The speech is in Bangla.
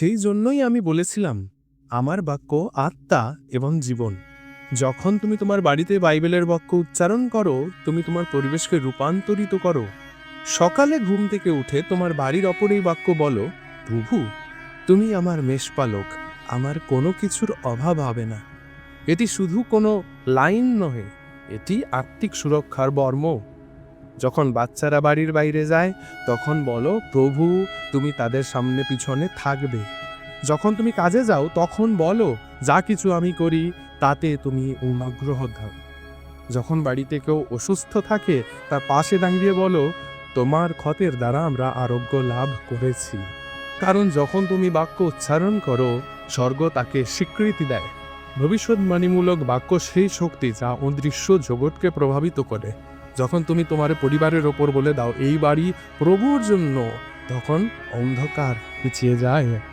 সেই জন্যই আমি বলেছিলাম, আমার বাক্য আত্মা এবং জীবন। যখন তুমি তোমার বাড়িতে বাইবেলের বাক্য উচ্চারণ করো, তুমি তোমার পরিবেশকে রূপান্তরিত করো। সকালে ঘুম থেকে উঠে তোমার বাড়ির অপর এই বাক্য বলো, প্রভু, তুমি আমার মেষপালক, আমার কোনো কিছুর অভাব হবে না। এটি শুধু কোনো লাইন নহে, এটি আত্মিক সুরক্ষার বর্ম। যখন বাচ্চারা বাড়ির বাইরে যায়, তখন বলো, প্রভু, তুমি তাদের সামনে পিছনে থাকবে। যখন তুমি কাজে যাও, তখন বলো, যা কিছু আমি করি, তাতে তুমি অনুগ্রহ দাও। যখন বাড়িতে কেউ অসুস্থ থাকে, তার পাশে দাঁড়িয়ে বলো, তোমার ক্ষতের দ্বারা আমরা আরোগ্য লাভ করেছি। কারণ যখন তুমি বাক্য উচ্চারণ করো, স্বর্গ তাকে স্বীকৃতি দেয়। ভবিষ্যৎবাণীমূলক বাক্য সেই শক্তি যা অদৃশ্য জগৎকে প্রভাবিত করে। যখন তুমি তোমার পরিবারের ওপর বলে দাও, এই বাড়ি প্রভুর জন্য, তখন অন্ধকার পিছিয়ে যায়।